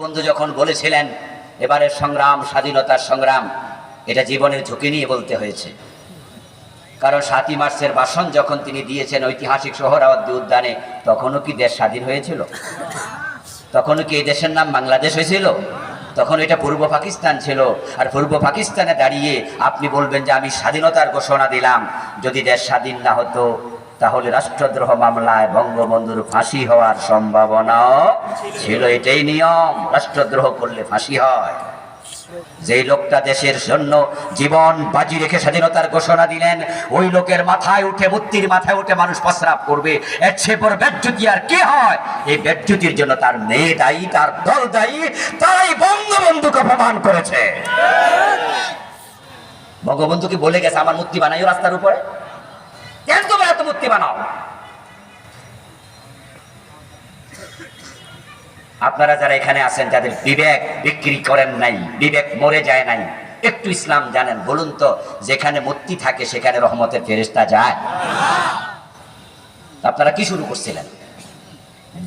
বন্ধু যখন বলেছিলেন, এবারের সংগ্রাম, স্বাধীনতার সংগ্রাম, এটা জীবনের ঝুঁকি নিয়ে বলতে হয়েছে। কারণ সাতই মার্চের ভাষণ যখন তিনি দিয়েছেন ঐতিহাসিক শহর সোহরাওয়ার্দী উদ্যানে, তখনও কি দেশ স্বাধীন হয়েছিল? তখনও কি এই দেশের নাম বাংলাদেশ হয়েছিল? তখন এটা পূর্ব পাকিস্তান ছিল। আর পূর্ব পাকিস্তানে দাঁড়িয়ে আপনি বলবেন যে, আমি স্বাধীনতার ঘোষণা দিলাম, যদি দেশ স্বাধীন না হতো তাহলে রাষ্ট্রদ্রোহ মামলায় বঙ্গবন্ধুর ফাঁসি হওয়ার সম্ভাবনাও ছিল এটাই নিয়ম। রাষ্ট্রদ্রোহ করলে ফাঁসি হয়। যেই লোকটা দেশের জন্য জীবন বাজি রেখে স্বাধীনতার ঘোষণা দিলেন, ওই লোকের মাথায় উঠে, মূর্তির মাথায় উঠে মানুষ প্রস্রাব করবে। এর চেয়ে বড় ব্যাজ্যুতি আর কি হয়? এই ব্যাজ্যুতির জন্য তার মেয়ে দায়ী, তার দল দায়ী, তারাই বঙ্গবন্ধুকে অপমান করেছে। বঙ্গবন্ধু কি বলে গেছে, আমার মূর্তি বানাইও রাস্তার উপরে কেন তোমরা এত মূর্তি বানাও? আপনারা যারা এখানে আছেন, যাদের বিবেক বিক্রি করেন নাই, বিবেক মরে যায় নাই, একটু ইসলাম জানেন, বলুন তো, যেখানে মূর্তি থাকে, সেখানে রহমতের ফেরেস্তা যায়। আপনারা কি শুরু করছিলেন?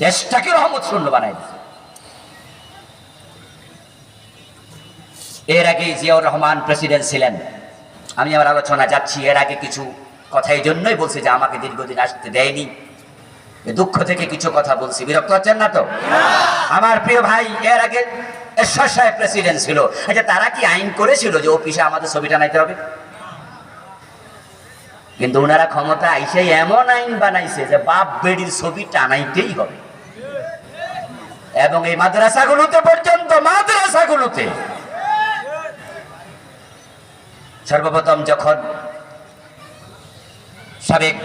দেশটাকে রহমত শূন্য বানাই এর আগে জিয়াউর রহমান প্রেসিডেন্ট ছিলেন। আমি আমার আলোচনা যাচ্ছি, এর আগে কিছু কথা এই জন্যই বলছি যে আমাকে দীর্ঘদিন আসতে দেয়নি। দুঃখ থেকে কিছু কথা বলছি। বিরক্ত হচ্ছেন না তো? আমার প্রিয় ভাই, এর আগে প্রেসিডেন্ট ছিল। আচ্ছা তারা কি আইন করেছিল যে অফিসে আমাদের ছবিটা নাইতে হবে? কিন্তু ওনারা ক্ষমতা আইসে এমন আইন বানাইছে যে বাপ বেডির ছবি টানাইতেই হবে। এবং এই মাদ্রাসাগুলোতে পর্যন্ত, মাদ্রাসাগুলোতে সর্বপ্রথম যখন সাবেক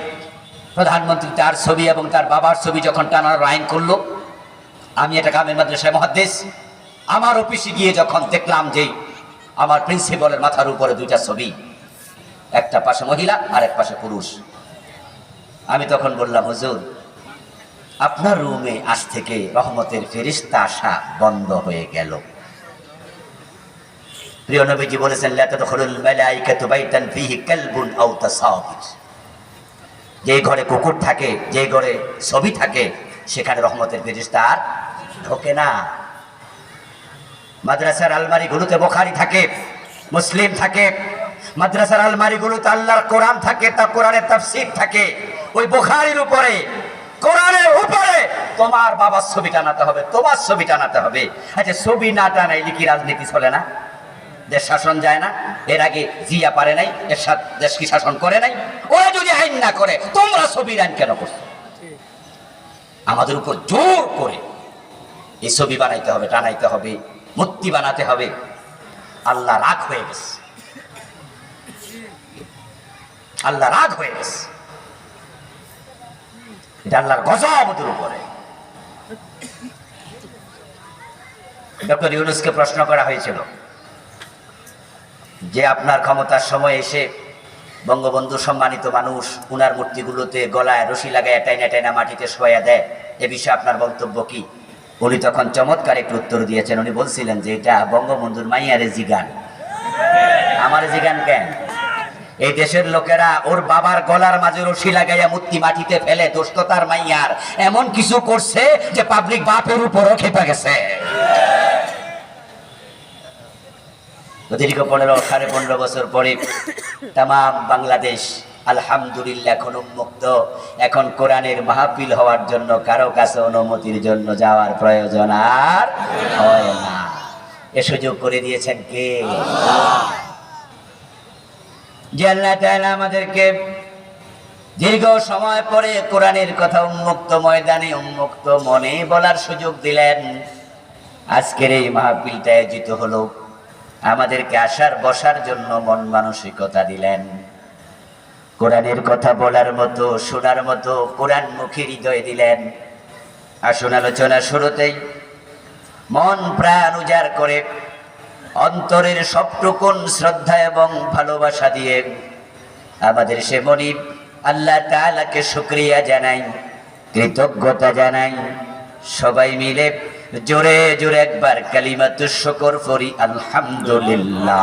প্রধানমন্ত্রী তার ছবি এবং তার বাবার ছবি যখন টানার আইন করল, আমি এটা গ্রামের মাদ্রাসায় মহাদেশ আমার অফিসে গিয়ে যখন দেখলাম যে আমার প্রিন্সিপালের মাথার উপরে দুইটা ছবি, একটা পাশে মহিলা আর এক পাশে পুরুষ। আমি তখন বললাম, হুজুর, আপনার রুমে আজ থেকে রহমতের ফেরিস্তা আসা বন্ধ হয়ে গেল। প্রিয় নবীজি বলেছেন, লা তাদখুলুল মালাইকাতু বাইতান ফীহি কালবুন আও তাসাবির। যে ঘরে কুকুর থাকে, যে ঘরে ছবি থাকে, সেখানে রহমতের ফেরিস্তা আর ঢোকে না। মাদ্রাসার আলমারিগুলোতে বোখারি থাকে, মুসলিম থাকে, মাদ্রাসার আলমারিগুলোতে আল্লাহর কোরআন থাকে, তা কোরআনের তাফসীর থাকে। ওই বোখারির উপরে, কোরআনের উপরে তোমার বাবার ছবি টানাতে হবে, তোমার ছবি টানাতে হবে। আচ্ছা ছবি না টানাইলে কি রাজনীতি চলে না? দেশ শাসন যায় না। এর আগে জিয়া পারে নাই, এর সাথে দেশ কি শাসন করে নাই? ওরা যদি আইন না করে, তোমরা ছবির আইন কেন করছ? আমাদের উপর জোর করে এই ছবি বানাইতে হবে, টানাইতে হবে, মূর্তি বানাতে হবে। আল্লাহ রাগ হয়ে গেছে। আল্লাহ রাগ হয়ে গেছে। এটা আল্লাহর গজব আমাদের উপরে। ডক্টর ইউনুসকে প্রশ্ন করা হয়েছিল যে আপনার ক্ষমতার সময় এসে বঙ্গবন্ধু সম্মানিত মানুষ উনার মূর্তিগুলোতে গলায় রশি লাগায় টাইনা টাইনা মাটিতে শোয়া দেয়, এ বিষয়ে আপনার বক্তব্য কি? উনি তখন চমৎকার একটু উত্তর দিয়েছেন। উনি বলছিলেন যে এটা বঙ্গবন্ধুর মাইয়ারে জিগান। আমার জিগান কেন? এই দেশের লোকেরা ওর বাবার গলার মাঝে রশি লাগাইয়া মূর্তি মাটিতে ফেলে দোস্ত তার মাইয়ার। এমন কিছু করছে যে পাবলিক বাপের উপরও খেপে গেছে। দীর্ঘ পনেরো, সাড়ে পনেরো বছর পরে তাম বাংলাদেশ আলহামদুলিল্লাহ এখন উন্মুক্ত এখন কোরআনের মাহফিল হওয়ার জন্য কারও কাছে অনুমতির জন্য যাওয়ার প্রয়োজন আর হয় না। এ সুযোগ করে দিয়েছেন কে? আমাদেরকে দীর্ঘ সময় পরে কোরআনের কথা উন্মুক্ত ময়দানে, উন্মুক্ত মনে বলার সুযোগ দিলেন। আজকের এই মাহফিলটা আয়োজিত হলো আমাদেরকে আসার, বসার জন্য মন মানসিকতা দিলেন। কোরআনের কথা বলার মতো, শোনার মতো, কোরআন মুখী হৃদয় দিলেন। আসুন আলোচনা শুরুতেই। মন প্রাণ উজাড় করে, অন্তরের সবটুকুন শ্রদ্ধা এবং ভালোবাসা দিয়ে আমাদের সে মনিব আল্লাহ তাআলাকে শুক্রিয়া জানাই, কৃতজ্ঞতা জানাই। সবাই মিলে জোরে জোরে একবার কালিমাতুর শকর করি আলহামদুলিল্লাহ।